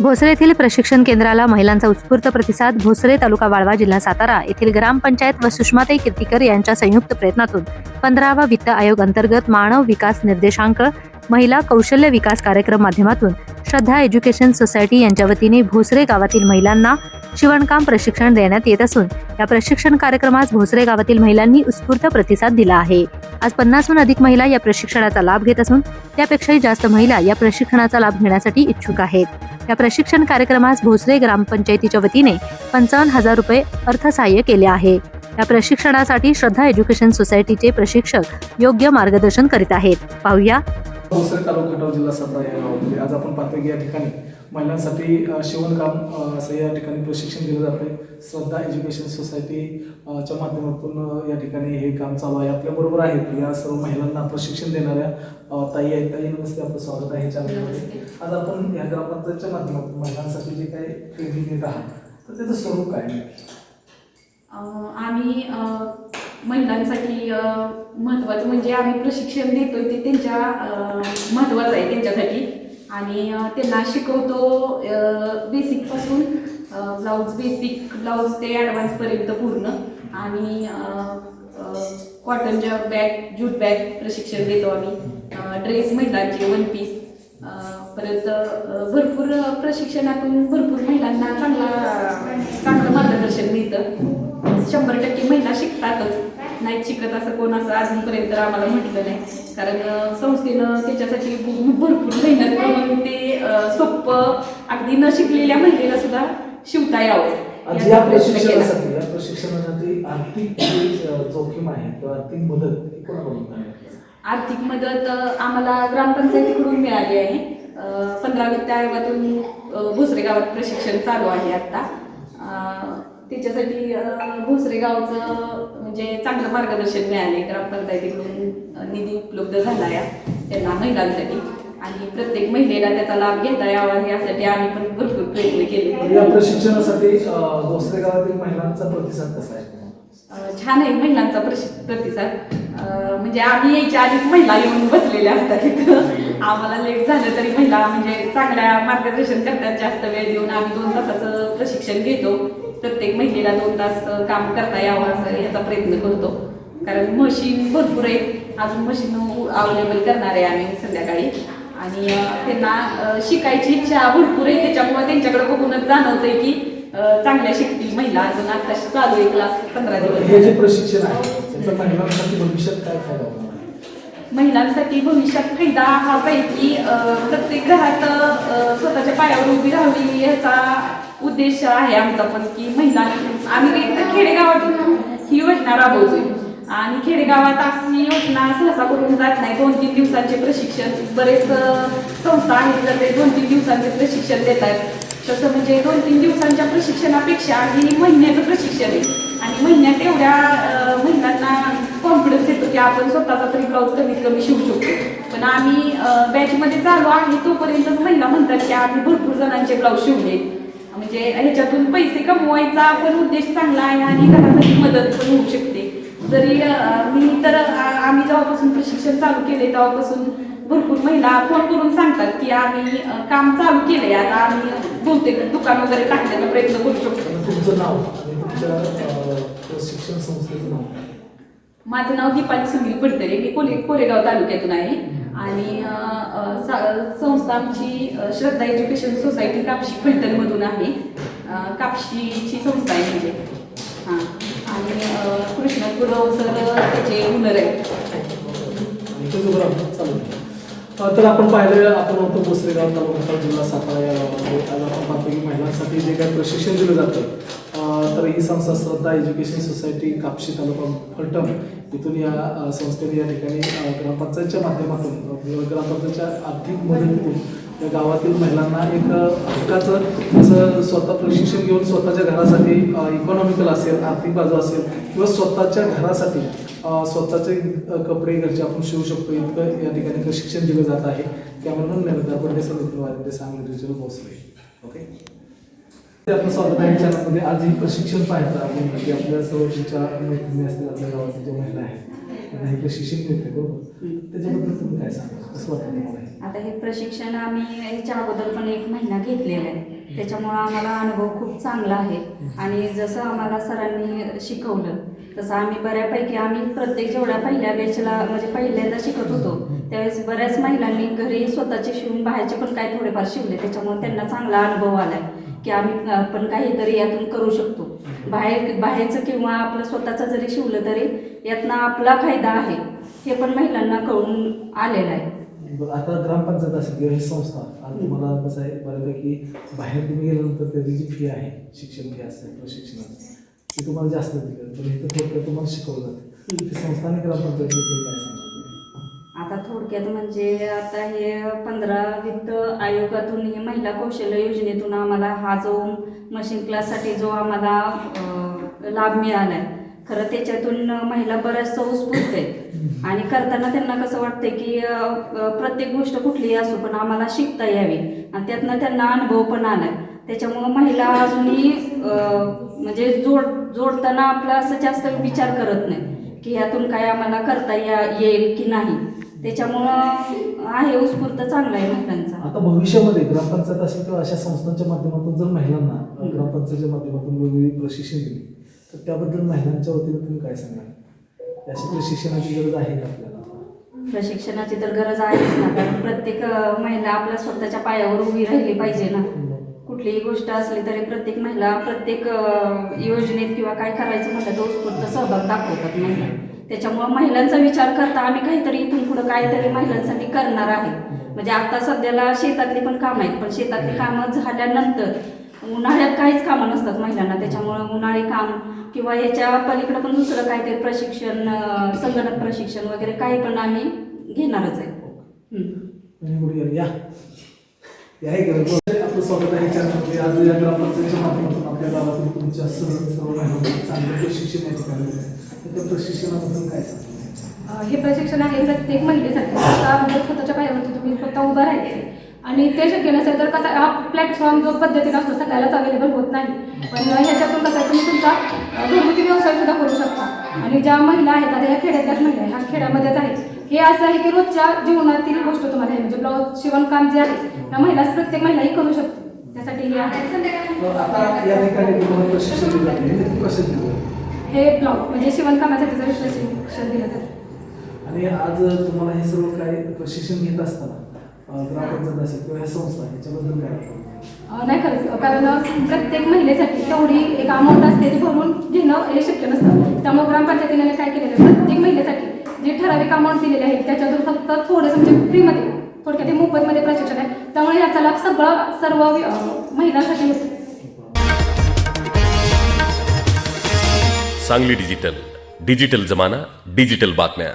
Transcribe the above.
भोसरे येथील प्रशिक्षण केंद्राला महिलांचा उत्स्फूर्त प्रतिसाद भोसरे तालुका वाळवा जिल्हा सातारा येथील ग्रामपंचायत व सुषमाताई कीर्तीकर यांच्या संयुक्त प्रयत्नातून पंधरावा वित्त आयोग अंतर्गत मानव विकास निर्देशांक महिला कौशल्य विकास कार्यक्रम माध्यमातून श्रद्धा एज्युकेशन सोसायटी यांच्या वतीने भोसरे गावातील महिलांना शिवणकाम प्रशिक्षण देण्यात येत असून या प्रशिक्षण कार्यक्रमास भोसरे गावातील महिलांनी उत्स्फूर्त प्रतिसाद दिला आहे. आज पन्नासहून अधिक महिला या प्रशिक्षणाचा लाभ घेत असून त्यापेक्षाही जास्त महिला या प्रशिक्षणाचा लाभ घेण्यासाठी इच्छुक आहेत. या प्रशिक्षण कार्यक्रमास भोसरे ग्रामपंचायतीच्या वतीने पंचावन्न हजार रुपये अर्थसहाय्य केले आहे. या प्रशिक्षणासाठी श्रद्धा एज्युकेशन सोसायटीचे प्रशिक्षक योग्य मार्गदर्शन करीत आहेत. पाहूया. भोसरे तालुका जिल्हा सभा या गावामध्ये. आज आपण पाहतो की या ठिकाणी महिलांसाठी शिवणकाम असं या ठिकाणी प्रशिक्षण दिलं जातं आहे. श्रद्धा एज्युकेशन सोसायटी अ, च्या माध्यमातून या ठिकाणी हे काम चालू आहे. आपल्याबरोबर आहेत या सर्व महिलांना प्रशिक्षण देणाऱ्या ताई आहेत. ताई नमस्ते. आपलं स्वागत आहे चॅनलमध्ये आज आपण या ग्रामपंचायतच्या माध्यमातून महिलांसाठी जे काही ट्रेनिंग देत आहात तर त्याचं स्वरूप काय आम्ही महिलांसाठी महत्त्वाचं म्हणजे आम्ही प्रशिक्षण देतोय ते त्यांच्या महत्त्वाचं आहे त्यांच्यासाठी. आणि त्यांना शिकवतो बेसिकपासून ब्लाऊज बेसिक ब्लाऊज ते ॲडव्हान्सपर्यंत पूर्ण. आणि कॉटनच्या बॅग ज्यूट बॅग प्रशिक्षण देतो आम्ही. ड्रेस महिलांचे वन पीस परत भरपूर प्रशिक्षणातून भरपूर महिलांना चांगला चांगलं मार्गदर्शन मिळतं. शंभर टक्के महिला शिकतातच. नाही शिकत असं कोण असं अजूनपर्यंत आम्हाला म्हटलं नाही. कारण संस्थेनं त्याच्यासाठी भरपूर मेहनत करून ते सोपं अगदी न शिकलेल्या महिलेला सुद्धा शिवता यावं. या. प्रशिक्षणासाठी या प्रशिक्षणासाठी आर्थिक जी अ, जोखीम आहे किंवा आर्थिक मदत कोणाकडून आर्थिक मदत आम्हाला ग्रामपंचायतीकडून मिळाली आहे. पंधरा वित्त आयोगातून भोसरे गावात प्रशिक्षण चालू आहे आता. अ, भोसरे गावचं म्हणजे चांगलं मार्गदर्शन मिळाले ग्रामपंचायतीकडून निधी उपलब्ध झाला आहे त्यांना महिलांसाठी. आणि प्रत्येक महिलेला त्याचा लाभ घेता यावा यासाठी आम्ही पण भरपूर प्रयत्न केले. या प्रशिक्षणासाठी भोसरे गावातील महिलांचा प्रतिसाद कसा आहे? छान आहे महिलांचा प्रतिसाद. म्हणजे आम्ही यायच्या आधीच महिला येऊन बसलेल्या असतात तिथं आम्हाला लेट झालं तरी महिला म्हणजे चांगल्या मार्गदर्शन करतात. जास्त वेळ देऊन आम्ही दोन तासाचं प्रशिक्षण घेतो. प्रत्येक महिलेला दोन तास काम करता यावं असं याचा प्रयत्न करतो. कारण मशीन भरपूर आहेत. अजून मशीन अवेलेबल करणार आहे आम्ही संध्याकाळी. आणि त्यांना शिकायची इच्छा भरपूर आहे. त्याच्यामुळे त्यांच्याकडे बघूनच जाणवतंय की चांगल्या शिकतील महिला. अजून आता चालू आहे क्लास पंधरा हे दिवस प्रशिक्षण आहे महिलांसाठी भविष्यात फायदा होणार? आहे? महिलांसाठी भविष्यात फायदा हाच आहे की अ, प्रत्येक घरात स्वतःच्या पायावर उभी राहावी याचा उद्देश आहे आमचा पण की महिला आम्ही एकतर खेडेगावातून ही योजना राबवतोय. आणि खेडेगावात अशी योजना सहसा करून जात नाही. दोन तीन दिवसांचे प्रशिक्षण. बरेच संस्था आहेत तर ते दोन तीन दिवसांचे प्रशिक्षण देतात. तसं म्हणजे दोन तीन दिवसांच्या प्रशिक्षणापेक्षा ही महिन्याचं प्रशिक्षण आहे. आणि महिन्यात एवढ्या महिलांना कॉन्फिडन्स येतो की आपण स्वतःचा तरी ब्लाऊज कमीत कमी शिवू शकतो. पण आम्ही बॅचमध्ये चालू आहे तोपर्यंतच महिला म्हणतात की आम्ही भरपूर जणांचे ब्लाऊज शिवले. म्हणजे ह्याच्यातून पैसे कमवायचा पण उद्देश चांगला आहे आणि घरासाठी मदत पण होऊ शकते. जरी मी तर आम्ही जेव्हापासून प्रशिक्षण चालू केले तेव्हापासून भरपूर महिला फोन करून सांगतात की आम्ही काम चालू केलंय. आता आम्ही बहुतेक दुकान वगैरे टाकण्याचा प्रयत्न करू शकतो. तुमचं नाव प्रशिक्षण संस्थेचं नाव? माझं नाव दीपाली सुनील पडतरे. मी कोले कोरेगाव तालुक्यातून आहे. आणि सा- संस्था आमची श्रद्धा एज्युकेशन सोसायटी कापशी फलटणमधून आहे. कापशीची संस्था आहे म्हणजे. हां. आणि कृष्ण गुरव सर त्याचे हुनर आहेत. चालू आहे. तर आपण पाहिलं आपण होतो बोसरेगाव तालुका जिल्हा सातारा या गावामध्ये. आज आपण पाहतो की महिलांसाठी जे काही प्रशिक्षण दिलं जातं तर ही संस्था श्रद्धा एज्युकेशन सोसायटी कापशी तालुका फलटण इथून या संस्थेने या ठिकाणी ग्रामपंचायतच्या माध्यमातून ग्रामपंचायतच्या आर्थिक मदतीतून त्या गावातील महिलांना एक हक्काचं जसं स्वतः प्रशिक्षण घेऊन स्वतःच्या घरासाठी इकॉनॉमिकल असेल आर्थिक बाजू असेल किंवा स्वतःच्या घरासाठी स्वतःचे कपडे घरचे आपण शिवू शकतो इतकं या ठिकाणी प्रशिक्षण दिलं जात आहे. त्यामधून निर्धार पडले समिती सांगली भोसले ओके? ते आपलं चॅनलमध्ये आज ही प्रशिक्षण पाहायचं आपण की आपल्या सर्व तुमच्या मैत्रिणी असतील आपल्या गावातील ज्या महिला आहेत आता हे प्रशिक्षण मिळते बरोबर? त्याच्याबद्दल तुम्ही काय सांगा असं वाटतं तुम्हाला? आता हे प्रशिक्षण आम्ही ह्याच्या अगोदर पण एक महिना घेतलेला आहे. त्याच्यामुळं आम्हाला अनुभव खूप चांगला आहे. आणि जसं आम्हाला सरांनी शिकवलं तसं आम्ही बऱ्यापैकी आम्ही प्रत्येक जेवढ्या पहिल्या बॅचला म्हणजे पहिल्यांदा शिकत होतो त्यावेळेस बऱ्याच महिलांनी घरी स्वतःचे शिवून बाहेरचे पण काय थोडेफार शिवले त्याच्यामुळे त्यांना चांगला अनुभव आला आहे की आम्ही अं, पण काहीतरी यातून करू शकतो. बाहेर बाहेरचं किंवा आपलं स्वतःचं जरी शिवलं तरी यातनं आपला फायदा आहे हे पण महिलांना कळून आलेलं आहे. बरं, आता ग्रामपंचायत असेल किंवा ही संस्था आता तुम्हाला कसं आहे बऱ्यापैकी बाहेर तुम्ही गेल्यानंतर त्याची जी फी आहे शिक्षण फी असेल प्रशिक्षणाची ती तुम्हाला जास्त दिली पण इथं थोडक्यात तुम्हाला शिकवलं जातं. ती संस्था आणि ग्रामपंचायत काय सांगा आता थोडक्यात म्हणजे आता हे पंधरा वित्त आयोगातून हे महिला कौशल्य योजनेतून आम्हाला हा जो मशीन क्लाससाठी जो आम्हाला लाभ मिळाला आहे खरं त्याच्यातून महिला बऱ्याचशा उत्स्फूर्त आहेत आणि करताना त्यांना कसं वाटतंय की प्रत्येक गोष्ट कुठलीही असो पण आम्हाला शिकता यावी. आणि त्यातनं त्यांना अनुभव पण आलाय. त्याच्यामुळं महिला अजूनही म्हणजे जोड जोडताना आपला असं जास्त विचार करत नाही की यातून काय आम्हाला करता या येईल की नाही. त्याच्यामुळं आहे उत्स्फूर्त चांगला आहे महिलांचा. आता भविष्यामध्ये ग्रामपंचायत असेल किंवा अशा संस्थांच्या माध्यमातून जर महिलांना ग्रामपंचायतच्या माध्यमातून वेगवेगळी प्रशिक्षण दिली तर त्याबद्दल महिलांच्या वतीने तुम्ही काय सांगाल? अशा प्रशिक्षणाची गरज आहे का आपल्याला? प्रशिक्षणाची तर गरज आहेच ना कारण प्रत्येक महिला आपल्या स्वतःच्या पायावर उभी राहिली पाहिजे ना. कुठलीही गोष्ट असली तरी प्रत्येक महिला प्रत्येक योजनेत किंवा काय करायचं म्हटलं तर उत्स्फूर्त सहभाग दाखवतात महिला. त्याच्यामुळं महिलांचा विचार करता आम्ही काहीतरी इथून पुढं काहीतरी महिलांसाठी करणार आहे. म्हणजे आता सध्याला शेतातली पण कामं आहेत पण शेतातली कामं झाल्यानंतर उन्हाळ्यात काहीच कामं नसतात महिलांना. त्याच्यामुळं उन्हाळी काम किंवा याच्या पलीकडे पण दुसरं काहीतरी प्रशिक्षण संगणक प्रशिक्षण वगैरे काही पण आम्ही घेणारच आहे. आपलं स्वागत आहे चॅनलमध्ये आज या माध्यमातून आपल्या तुमच्या सर्व सर्व महिलांना चांगलं प्रशिक्षण या ठिकाणी आहे. त्या प्रशिक्षणाबद्दल काय हे प्रशिक्षण आहे प्रत्येक महिलेसाठी. स्वतः म्हणजे स्वतःच्या पायावरती तुम्ही स्वतः उभं राहायचे आणि ते शक्य नसेल तर कसा हा प्लॅटफॉर्म जो पद्धतीने असतो सगळ्यालाच अवेलेबल होत नाही. पण ह्याच्यातून कसं आहे तुम्ही तुमचा घरगुती व्यवसाय सुद्धा करू शकता. आणि ज्या महिला आहेत आता या खेड्यातल्याच महिला आहेत ह्या खेड्यामध्ये हे असं आहे की रोजच्या जीवनातील गोष्ट तुम्हाला आहे. म्हणजे ब्लाऊज शिवणकाम जे आहे त्या महिला प्रत्येक महिलाही करू शकते. त्यासाठी हे हे ब्लाऊज म्हणजे शिवणकामासाठी जर शिक्षण दिलं जातं आणि आज तुम्हाला हे सर्व काही प्रशिक्षण घेत असताना ग्रामपंचायत असेल किंवा संस्था काय नाही खरंच. कारण प्रत्येक महिलेसाठी तेवढी एक अमाऊंट असते ती भरून घेणं हे शक्य नसतं. त्यामुळे ग्रामपंचायतीने काय केलेलं प्रत्येक महिलेसाठी जे ठराविक अमाऊंट दिलेले आहेत त्याच्यातून फक्त थोडंसं म्हणजे फ्रीमध्ये थोडक्यात ते मोफतमध्ये प्रशिक्षण आहे. त्यामुळे याचा लाभ सगळा सर्व महिलांसाठी होतो. सांगली डिजिटल डिजिटल जमाना डिजिटल बातम्या.